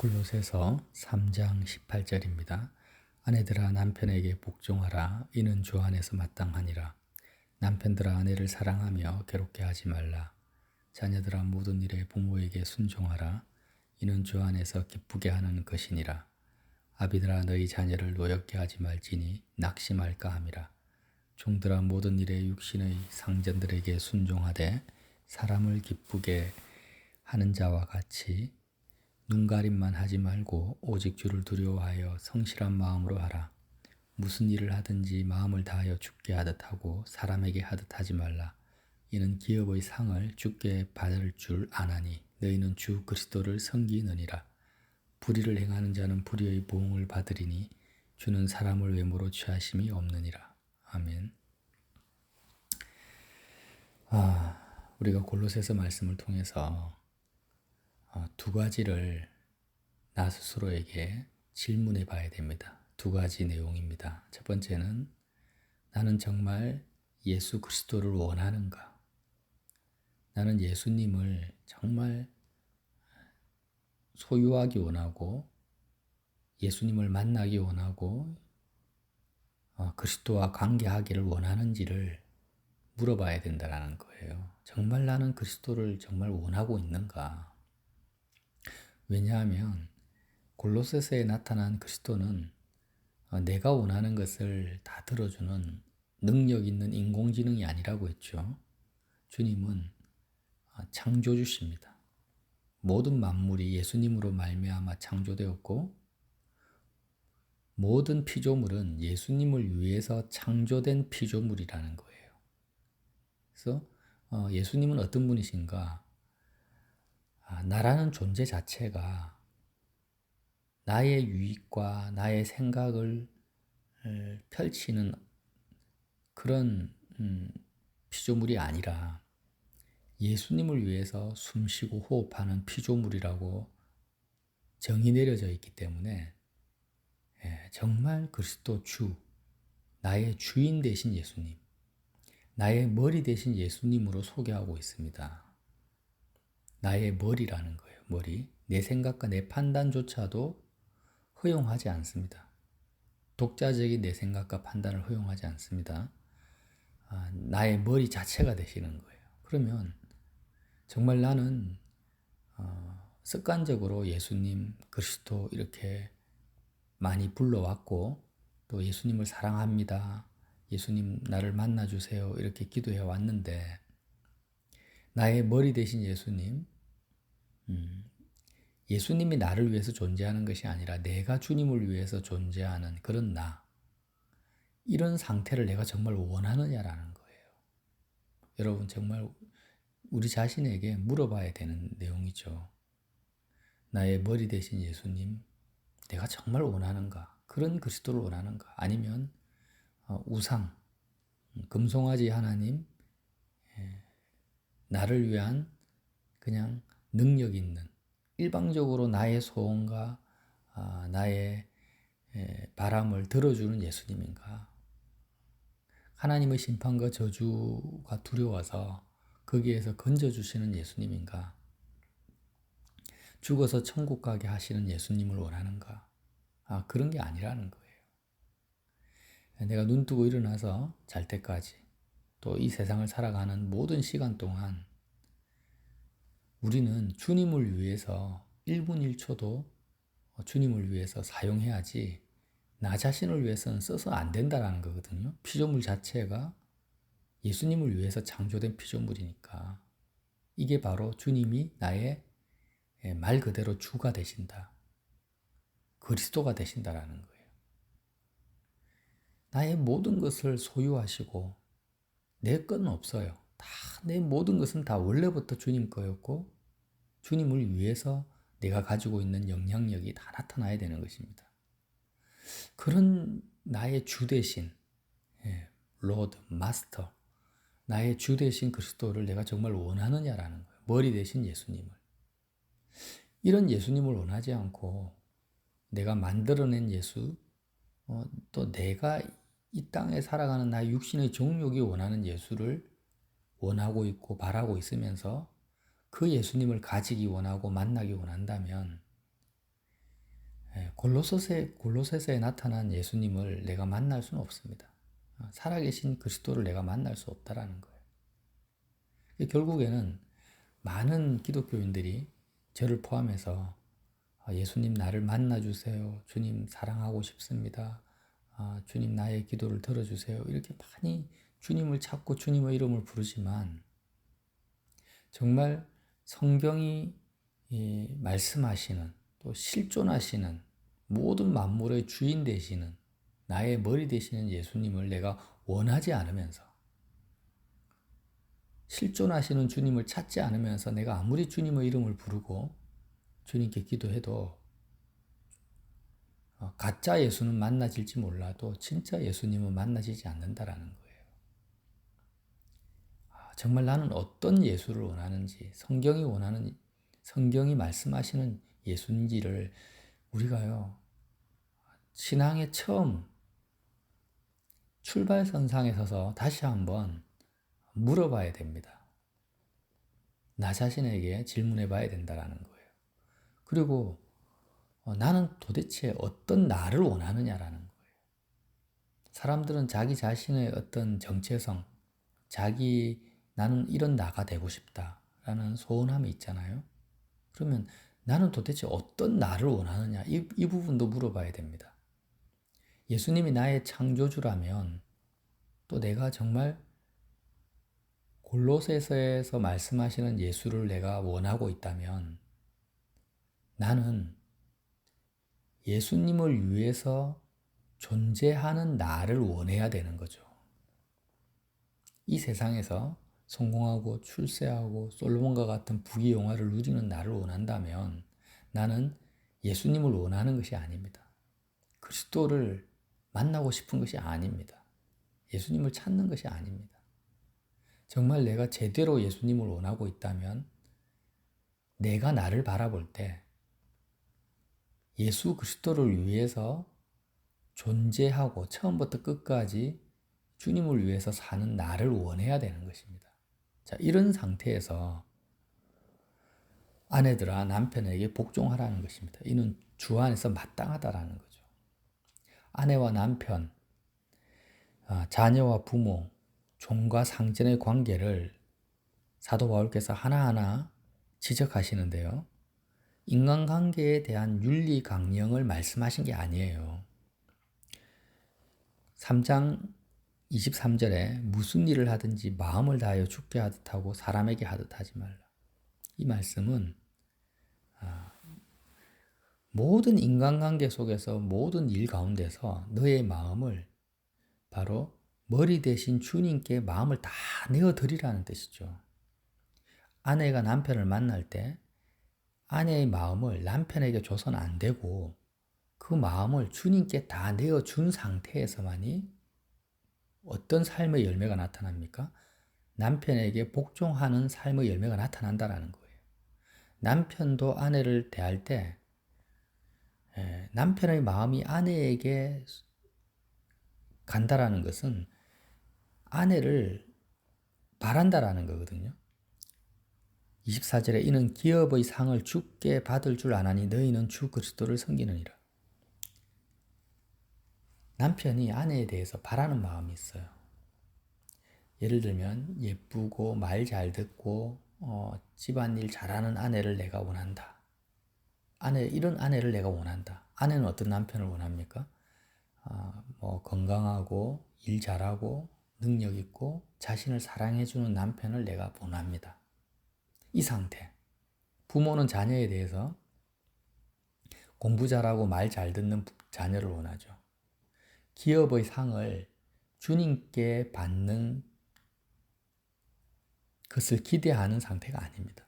골로새서 3장 18절입니다. 아내들아 남편에게 복종하라 이는 주 안에서 마땅하니라. 남편들아 아내를 사랑하며 괴롭게 하지 말라. 자녀들아 모든 일에 부모에게 순종하라 이는 주 안에서 기쁘게 하는 것이니라. 아비들아 너희 자녀를 노엽게 하지 말지니 낙심할까 함이라. 종들아 모든 일에 육신의 상전들에게 순종하되 사람을 기쁘게 하는 자와 같이 눈가림만 하지 말고 오직 주를 두려워하여 성실한 마음으로 하라. 무슨 일을 하든지 마음을 다하여 죽게 하듯 하고 사람에게 하듯 하지 말라. 이는 기업의 상을 주께 받을 줄 아나니 너희는 주 그리스도를 섬기느니라. 불의를 행하는 자는 불의의 보응을 받으리니 주는 사람을 외모로 취하심이 없느니라. 아멘. 아, 우리가 골로새서 말씀을 통해서 어, 두 가지를 나 스스로에게 질문해 봐야 됩니다. 두 가지 내용입니다. 첫 번째는 나는 정말 예수 그리스도를 원하는가? 나는 예수님을 정말 소유하기 원하고 예수님을 만나기 원하고 어, 그리스도와 관계하기를 원하는지를 물어봐야 된다라는 거예요. 정말 나는 그리스도를 정말 원하고 있는가? 왜냐하면 골로새서에 나타난 그리스도는 어, 내가 원하는 것을 다 들어주는 능력 있는 인공지능이 아니라고 했죠. 주님은 어, 창조주십니다. 모든 만물이 예수님으로 말미암아 창조되었고 모든 피조물은 예수님을 위해서 창조된 피조물이라는 거예요. 그래서 어, 예수님은 어떤 분이신가? 아, 나라는 존재 자체가 나의 유익과 나의 생각을 펼치는 그런 음, 피조물이 아니라 예수님을 위해서 숨쉬고 호흡하는 피조물이라고 정의 내려져 있기 때문에 예, 정말 그리스도 주, 나의 주인 되신 예수님, 나의 머리 되신 예수님으로 소개하고 있습니다. 나의 머리라는 거예요. 머리. 내 생각과 내 판단조차도 허용하지 않습니다. 독자적인 내 생각과 판단을 허용하지 않습니다. 아, 나의 머리 자체가 되시는 거예요. 그러면 정말 나는 어, 습관적으로 예수님, 그리스도 이렇게 많이 불러왔고 또 예수님을 사랑합니다. 예수님 나를 만나주세요. 이렇게 기도해 왔는데 나의 머리 대신 예수님, 음, 예수님이 나를 위해서 존재하는 것이 아니라 내가 주님을 위해서 존재하는 그런 나. 이런 상태를 내가 정말 원하느냐라는 거예요. 여러분, 정말 우리 자신에게 물어봐야 되는 내용이죠. 나의 머리 대신 예수님, 내가 정말 원하는가? 그런 그리스도를 원하는가? 아니면 어, 우상, 금송아지 하나님, 나를 위한 그냥 능력 있는 일방적으로 나의 소원과 아, 나의 바람을 들어주는 예수님인가? 하나님의 심판과 저주가 두려워서 거기에서 건져주시는 예수님인가? 죽어서 천국 가게 하시는 예수님을 원하는가? 아, 그런 게 아니라는 거예요. 내가 눈 뜨고 일어나서 잘 때까지 또 이 세상을 살아가는 모든 시간 동안 우리는 주님을 위해서 1분 1초도 주님을 위해서 사용해야지 나 자신을 위해서는 써서 안 된다라는 거거든요. 피조물 자체가 예수님을 위해서 창조된 피조물이니까 이게 바로 주님이 나의 말 그대로 주가 되신다. 그리스도가 되신다라는 거예요. 나의 모든 것을 소유하시고 내 것은 없어요. 다 내 모든 것은 다 원래부터 주님 거였고 주님을 위해서 내가 가지고 있는 영향력이 다 나타나야 되는 것입니다. 그런 나의 주 대신 예, 로드, 마스터, 나의 주 대신 그리스도를 내가 정말 원하느냐라는 거예요. 머리 대신 예수님을. 이런 예수님을 원하지 않고 내가 만들어낸 예수, 어, 또 내가 이 땅에 살아가는 나의 육신의 정욕이 원하는 예수를 원하고 있고 바라고 있으면서 그 예수님을 가지기 원하고 만나기 원한다면 예, 골로새에 골로새서에 나타난 예수님을 내가 만날 수는 없습니다. 어, 살아계신 그리스도를 내가 만날 수 없다라는 거예요. 결국에는 많은 기독교인들이 저를 포함해서 아, 예수님 나를 만나 주세요. 주님 사랑하고 싶습니다. 아, 주님 나의 기도를 들어주세요. 이렇게 많이 주님을 찾고 주님의 이름을 부르지만 정말 성경이 말씀하시는 또 실존하시는 모든 만물의 주인 되시는 나의 머리 되시는 예수님을 내가 원하지 않으면서 실존하시는 주님을 찾지 않으면서 내가 아무리 주님의 이름을 부르고 주님께 기도해도 어, 가짜 예수는 만나질지 몰라도 진짜 예수님은 만나지지 않는다라는 거예요. 아, 정말 나는 어떤 예수를 원하는지, 성경이 원하는, 성경이 말씀하시는 예수인지를 우리가요, 신앙의 처음 출발선상에 서서 다시 한번 물어봐야 됩니다. 나 자신에게 질문해 봐야 된다라는 거예요. 그리고 어, 나는 도대체 어떤 나를 원하느냐라는 거예요. 사람들은 자기 자신의 어떤 정체성, 자기 나는 이런 나가 되고 싶다라는 소원함이 있잖아요. 그러면 나는 도대체 어떤 나를 원하느냐 이, 이 부분도 물어봐야 됩니다. 예수님이 나의 창조주라면 또 내가 정말 골로새서에서 말씀하시는 예수를 내가 원하고 있다면 나는 예수님을 위해서 존재하는 나를 원해야 되는 거죠. 이 세상에서 성공하고 출세하고 솔로몬과 같은 부귀 영화를 누리는 나를 원한다면 나는 예수님을 원하는 것이 아닙니다. 그리스도를 만나고 싶은 것이 아닙니다. 예수님을 찾는 것이 아닙니다. 정말 내가 제대로 예수님을 원하고 있다면 내가 나를 바라볼 때 예수 그리스도를 위해서 존재하고 처음부터 끝까지 주님을 위해서 사는 나를 원해야 되는 것입니다. 자, 이런 상태에서 아내들아 남편에게 복종하라는 것입니다. 이는 주 안에서 마땅하다라는 거죠. 아내와 남편, 아, 자녀와 부모, 종과 상전의 관계를 사도 바울께서 하나하나 지적하시는데요. 인간관계에 대한 윤리 강령을 말씀하신 게 아니에요. 3장 23절에 무슨 일을 하든지 마음을 다하여 죽게 하듯 하고 사람에게 하듯 하지 말라. 이 말씀은 아, 모든 인간관계 속에서 모든 일 가운데서 너의 마음을 바로 머리 대신 주님께 마음을 다 내어드리라는 뜻이죠. 아내가 남편을 만날 때 아내의 마음을 남편에게 줘서는 안 되고 그 마음을 주님께 다 내어준 상태에서만이 어떤 삶의 열매가 나타납니까? 남편에게 복종하는 삶의 열매가 나타난다라는 거예요. 남편도 아내를 대할 때 예, 남편의 마음이 아내에게 간다라는 것은 아내를 바란다라는 거거든요. 24절에 이는 기업의 상을 주께 받을 줄 아나니 너희는 주 그리스도를 섬기느니라. 남편이 아내에 대해서 바라는 마음이 있어요. 예를 들면 예쁘고 말 잘 듣고 어, 집안일 잘하는 아내를 내가 원한다. 아내 이런 아내를 내가 원한다. 아내는 어떤 남편을 원합니까? 아, 뭐 건강하고 일 잘하고 능력 있고 자신을 사랑해주는 남편을 내가 원합니다. 이 상태. 부모는 자녀에 대해서 공부 잘하고 말 잘 듣는 자녀를 원하죠. 기업의 상을 주님께 받는 것을 기대하는 상태가 아닙니다.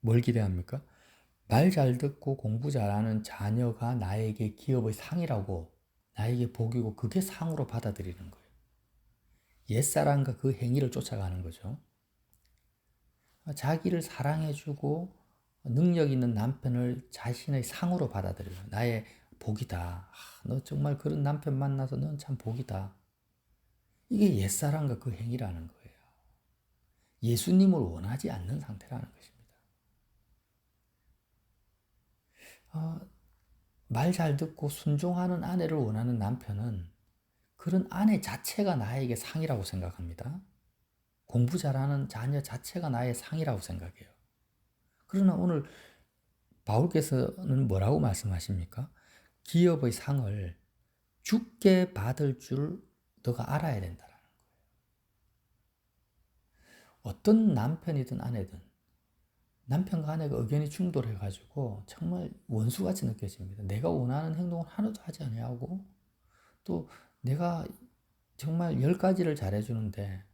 뭘 기대합니까? 말 잘 듣고 공부 잘하는 자녀가 나에게 기업의 상이라고 나에게 복이고 그게 상으로 받아들이는 거예요. 옛사람과 그 행위를 쫓아가는 거죠. 자기를 사랑해주고 능력 있는 남편을 자신의 상으로 받아들여요. 나의 복이다. 아, 너 정말 그런 남편 만나서 넌 참 복이다. 이게 옛사람과 그 행위라는 거예요. 예수님을 원하지 않는 상태라는 것입니다. 어, 말잘 듣고 순종하는 아내를 원하는 남편은 그런 아내 자체가 나에게 상이라고 생각합니다. 공부 잘하는 자녀 자체가 나의 상이라고 생각해요. 그러나 오늘 바울께서는 뭐라고 말씀하십니까? 기업의 상을 죽게 받을 줄 너가 알아야 된다라는 거예요. 어떤 남편이든 아내든 남편과 아내가 의견이 충돌해가지고 정말 원수같이 느껴집니다. 내가 원하는 행동을 하나도 하지 아니하고 또 내가 정말 열 가지를 잘해주는데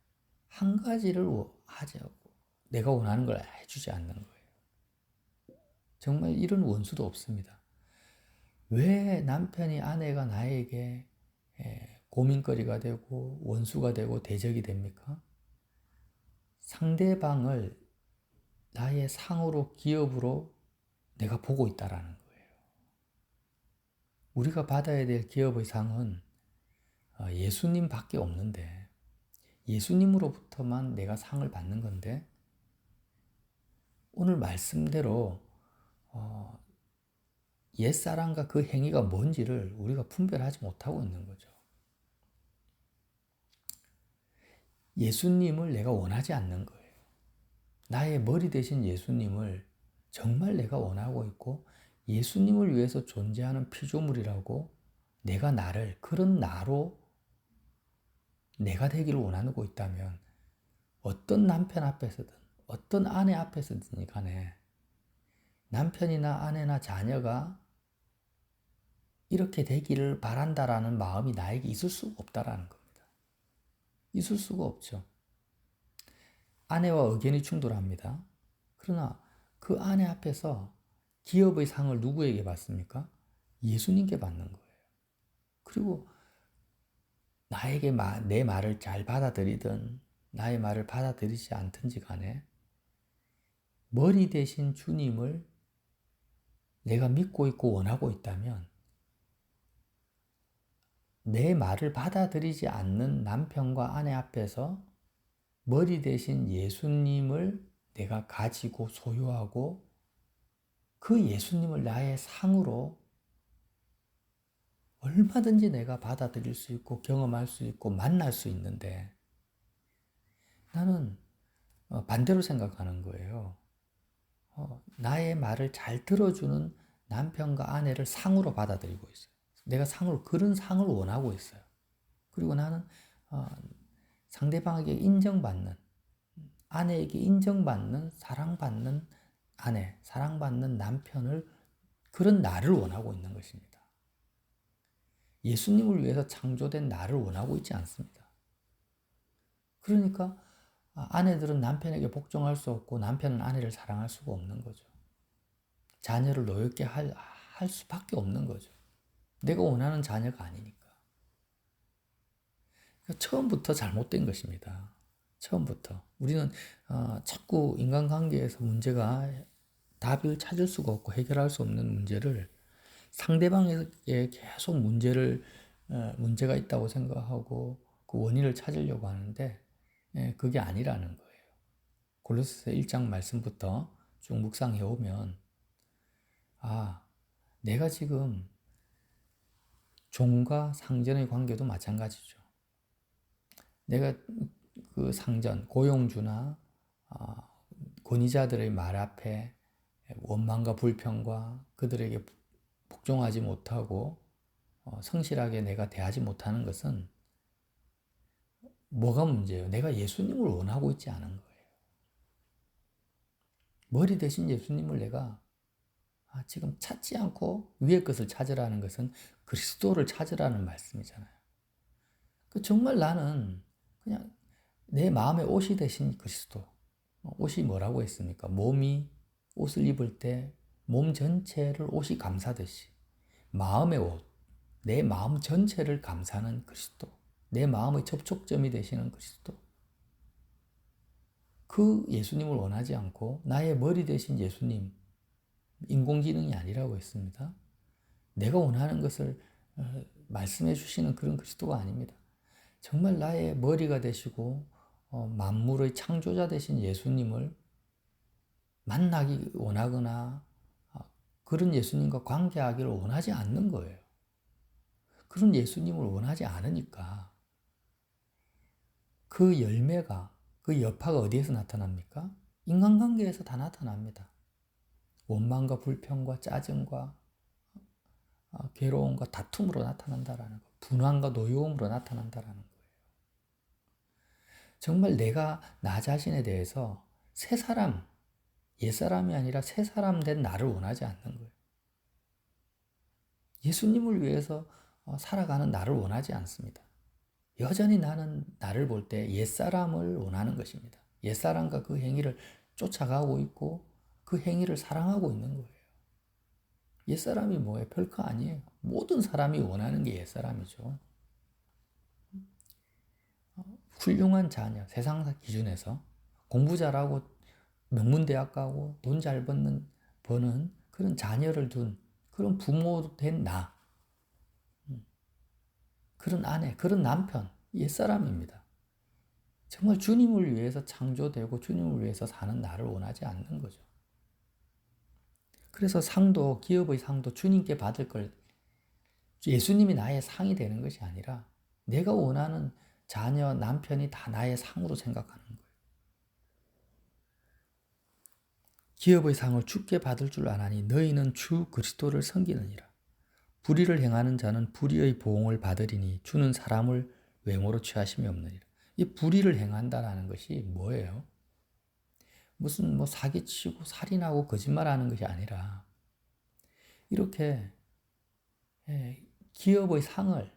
한 가지를 하지 않고 내가 원하는 걸 해주지 않는 거예요. 정말 이런 원수도 없습니다. 왜 남편이 아내가 나에게 고민거리가 되고 원수가 되고 대적이 됩니까? 상대방을 나의 상으로 기업으로 내가 보고 있다라는 거예요. 우리가 받아야 될 기업의 상은 어, 예수님밖에 없는데 예수님으로부터만 내가 상을 받는 건데 오늘 말씀대로 어, 옛사람과 그 행위가 뭔지를 우리가 분별하지 못하고 있는 거죠. 예수님을 내가 원하지 않는 거예요. 나의 머리 대신 예수님을 정말 내가 원하고 있고 예수님을 위해서 존재하는 피조물이라고 내가 나를 그런 나로 내가 되기를 원하고 있다면 어떤 남편 앞에서든 어떤 아내 앞에서든 간에 남편이나 아내나 자녀가 이렇게 되기를 바란다라는 마음이 나에게 있을 수가 없다라는 겁니다. 있을 수가 없죠. 아내와 의견이 충돌합니다. 그러나 그 아내 앞에서 기업의 상을 누구에게 받습니까? 예수님께 받는 거예요. 그리고 나에게 내 말을 잘 받아들이든 나의 말을 받아들이지 않든지 간에 머리 대신 주님을 내가 믿고 있고 원하고 있다면 내 말을 받아들이지 않는 남편과 아내 앞에서 머리 대신 예수님을 내가 가지고 소유하고 그 예수님을 나의 상으로 얼마든지 내가 받아들일 수 있고 경험할 수 있고 만날 수 있는데 나는 어, 반대로 생각하는 거예요. 어, 나의 말을 잘 들어주는 남편과 아내를 상으로 받아들이고 있어요. 내가 상으로 그런 상을 원하고 있어요. 그리고 나는 어, 상대방에게 인정받는 아내에게 인정받는 사랑받는 아내, 사랑받는 남편을 그런 나를 원하고 있는 것입니다. 예수님을 위해서 창조된 나를 원하고 있지 않습니다. 그러니까 아내들은 남편에게 복종할 수 없고 남편은 아내를 사랑할 수가 없는 거죠. 자녀를 노엽게 할, 할 수밖에 없는 거죠. 내가 원하는 자녀가 아니니까. 그러니까 처음부터 잘못된 것입니다. 처음부터. 우리는 어, 자꾸 인간관계에서 문제가 답을 찾을 수가 없고 해결할 수 없는 문제를 상대방에게 계속 문제를 어, 문제가 있다고 생각하고 그 원인을 찾으려고 하는데 예, 그게 아니라는 거예요. 골로새 1장 말씀부터 쭉 묵상해 오면 아 내가 지금 종과 상전의 관계도 마찬가지죠. 내가 그 상전 고용주나 아, 권위자들의 말 앞에 원망과 불평과 그들에게 복종하지 못하고 어, 성실하게 내가 대하지 못하는 것은 뭐가 문제예요? 내가 예수님을 원하고 있지 않은 거예요. 머리 대신 예수님을 내가 아, 지금 찾지 않고 위의 것을 찾으라는 것은 그리스도를 찾으라는 말씀이잖아요. 그 정말 나는 그냥 내 마음의 옷이 되신 그리스도. 어, 옷이 뭐라고 했습니까? 몸이 옷을 입을 때 몸 전체를 옷이 감사듯이 마음의 옷, 내 마음 전체를 감사하는 그리스도, 내 마음의 접촉점이 되시는 그리스도. 그 예수님을 원하지 않고 나의 머리 대신 예수님, 인공지능이 아니라고 했습니다. 내가 원하는 것을 어, 말씀해 주시는 그런 그리스도가 아닙니다. 정말 나의 머리가 되시고 어, 만물의 창조자 되신 예수님을 만나기 원하거나 그런 예수님과 관계하기를 원하지 않는 거예요. 그런 예수님을 원하지 않으니까 그 열매가, 그 여파가 어디에서 나타납니까? 인간관계에서 다 나타납니다. 원망과 불평과 짜증과 어, 괴로움과 다툼으로 나타난다라는 거, 분환과 노여움으로 나타난다라는 거예요. 정말 내가 나 자신에 대해서 새 사람, 옛 사람이 아니라 새 사람 된 나를 원하지 않는 거예요. 예수님을 위해서 어, 살아가는 나를 원하지 않습니다. 여전히 나는 나를 볼 때 옛사람을 원하는 것입니다. 옛사람과 그 행위를 쫓아가고 있고 그 행위를 사랑하고 있는 거예요. 옛사람이 뭐예요? 별거 아니에요. 모든 사람이 원하는 게 옛사람이죠. 훌륭한 자녀, 세상 기준에서 공부 잘하고 명문대학 가고 돈 잘 버는, 버는 그런 자녀를 둔 그런 부모 된 나. 그런 아내, 그런 남편, 옛사람입니다. 정말 주님을 위해서 창조되고 주님을 위해서 사는 나를 원하지 않는 거죠. 그래서 상도, 기업의 상도 주님께 받을 걸 예수님이 나의 상이 되는 것이 아니라 내가 원하는 자녀, 남편이 다 나의 상으로 생각하는 거예요. 기업의 상을 주께 받을 줄 아나니 너희는 주 그리스도를 섬기느니라. 불의를 행하는 자는 불의의 보응을 받으리니 주는 사람을 외모로 취하심이 없느니라. 이 불의를 행한다라는 것이 뭐예요? 무슨 뭐 사기치고 살인하고 거짓말하는 것이 아니라 이렇게 예, 기업의 상을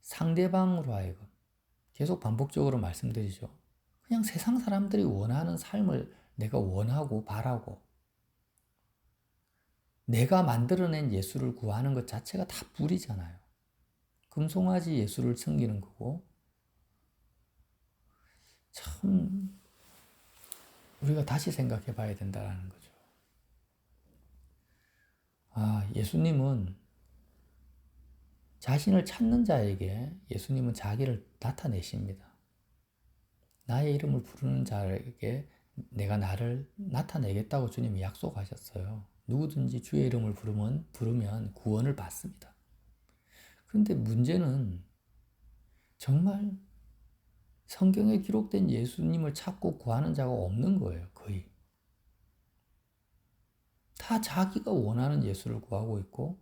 상대방으로 하여금 계속 반복적으로 말씀드리죠. 그냥 세상 사람들이 원하는 삶을 내가 원하고 바라고 내가 만들어낸 예수를 구하는 것 자체가 다 불이잖아요. 금송아지 예수를 섬기는 거고 참 우리가 다시 생각해 봐야 된다는 거죠. 아, 예수님은 자신을 찾는 자에게 예수님은 자기를 나타내십니다. 나의 이름을 부르는 자에게 내가 나를 나타내겠다고 주님이 약속하셨어요. 누구든지 주의 이름을 부르면, 부르면 구원을 받습니다. 그런데 문제는 정말 성경에 기록된 예수님을 찾고 구하는 자가 없는 거예요, 거의. 다 자기가 원하는 예수를 구하고 있고,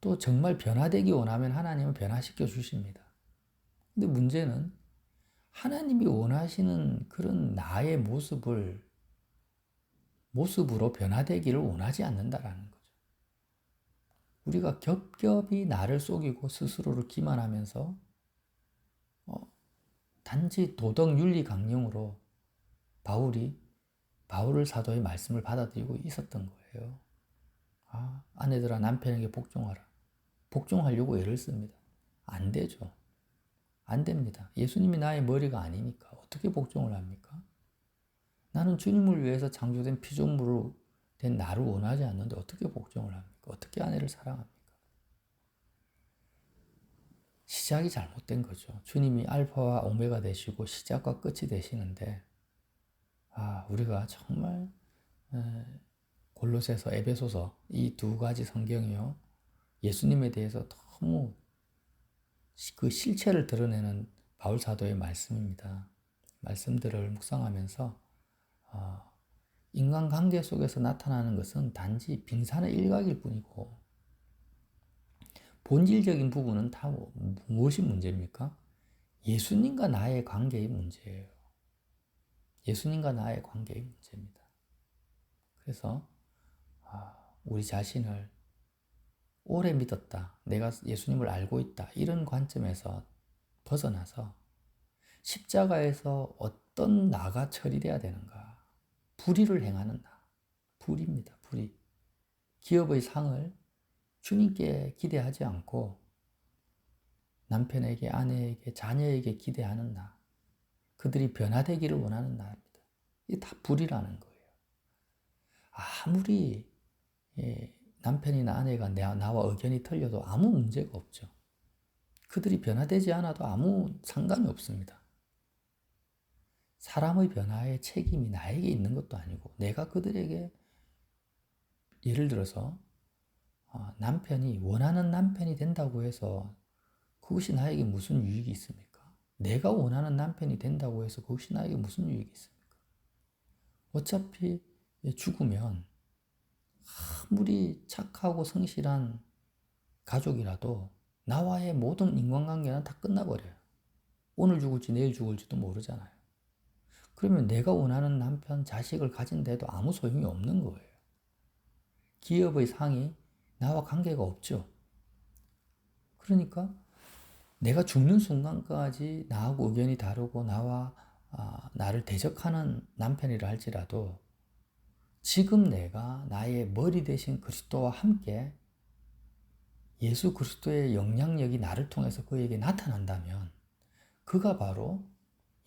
또 정말 변화되기 원하면 하나님은 변화시켜 주십니다. 근데 문제는 하나님이 원하시는 그런 나의 모습을 모습으로 변화되기를 원하지 않는다라는 거죠. 우리가 겹겹이 나를 속이고 스스로를 기만하면서 어, 단지 도덕 윤리 강령으로 바울이 바울을 사도의 말씀을 받아들이고 있었던 거예요. 아, 아내들아 남편에게 복종하라. 복종하려고 애를 씁니다. 안 되죠. 안 됩니다. 예수님이 나의 머리가 아니니까 어떻게 복종을 합니까? 나는 주님을 위해서 창조된 피조물로 된 나를 원하지 않는데 어떻게 복종을 합니까? 어떻게 아내를 사랑합니까? 시작이 잘못된 거죠. 주님이 알파와 오메가 되시고 시작과 끝이 되시는데 아 우리가 정말 골로새서 에베소서 이 두 가지 성경이요 예수님에 대해서 너무 그 실체를 드러내는 바울 사도의 말씀입니다. 말씀들을 묵상하면서 어, 인간관계 속에서 나타나는 것은 단지 빙산의 일각일 뿐이고 본질적인 부분은 다 뭐, 무엇이 문제입니까? 예수님과 나의 관계의 문제예요. 예수님과 나의 관계의 문제입니다. 그래서 아, 우리 자신을 오래 믿었다. 내가 예수님을 알고 있다. 이런 관점에서 벗어나서 십자가에서 어떤 나가 처리돼야 되는가? 불의를 행하는 나. 불입니다. 불의. 기업의 상을 주님께 기대하지 않고 남편에게, 아내에게, 자녀에게 기대하는 나. 그들이 변화되기를 원하는 나입니다. 이게 다 불이라는 거예요. 아무리 예, 남편이나 아내가 나와 의견이 틀려도 아무 문제가 없죠. 그들이 변화되지 않아도 아무 상관이 없습니다. 사람의 변화의 책임이 나에게 있는 것도 아니고 내가 그들에게 예를 들어서 어, 남편이 원하는 남편이 된다고 해서 그것이 나에게 무슨 유익이 있습니까? 내가 원하는 남편이 된다고 해서 그것이 나에게 무슨 유익이 있습니까? 어차피 죽으면 아무리 착하고 성실한 가족이라도 나와의 모든 인간관계는 다 끝나버려요. 오늘 죽을지 내일 죽을지도 모르잖아요. 그러면 내가 원하는 남편, 자식을 가진데도 아무 소용이 없는 거예요. 기업의 상이 나와 관계가 없죠. 그러니까 내가 죽는 순간까지 나하고 의견이 다르고 나와 아, 나를 대적하는 남편이라 할지라도 지금 내가 나의 머리 대신 그리스도와 함께 예수 그리스도의 영향력이 나를 통해서 그에게 나타난다면 그가 바로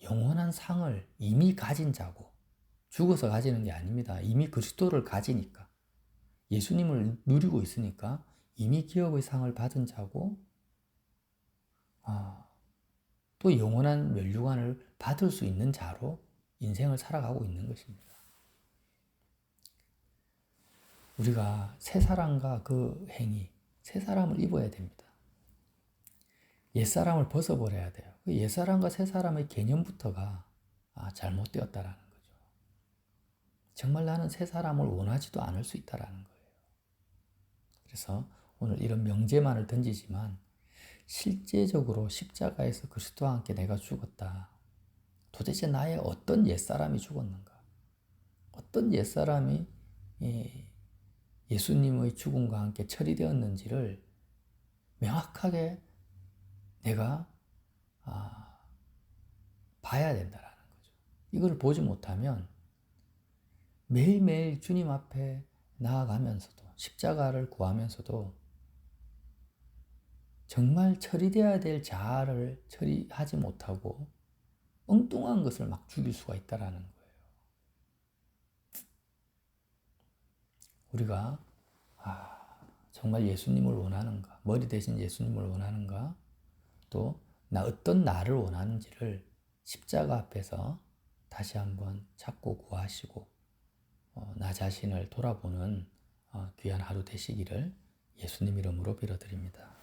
영원한 상을 이미 가진 자고 죽어서 가지는 게 아닙니다. 이미 그리스도를 가지니까 예수님을 누리고 있으니까 이미 기업의 상을 받은 자고 아, 또 영원한 멸류관을 받을 수 있는 자로 인생을 살아가고 있는 것입니다. 우리가 새 사람과 그 행위, 새 사람을 입어야 됩니다. 옛 사람을 벗어버려야 돼요. 그옛 사람과 새 사람의 개념부터가 아, 잘못되었다라는 거죠. 정말 나는 새 사람을 원하지도 않을 수 있다라는 거예요. 그래서 오늘 이런 명제만을 던지지만 실제적으로 십자가에서 그리스도와 함께 내가 죽었다. 도대체 나의 어떤 옛사람이 죽었는가? 어떤 옛사람이 예수님의 죽음과 함께 처리되었는지를 명확하게 내가 아, 봐야 된다라는 거죠. 이걸 보지 못하면 매일매일 주님 앞에 나아가면서도 십자가를 구하면서도 정말 처리돼야 될 자아를 처리하지 못하고 엉뚱한 것을 막 죽일 수가 있다라는 거예요. 우리가 아, 정말 예수님을 원하는가? 머리 대신 예수님을 원하는가? 또 나 어떤 나를 원하는지를 십자가 앞에서 다시 한번 찾고 구하시고 어, 나 자신을 돌아보는 어, 귀한 하루 되시기를 예수님 이름으로 빌어드립니다.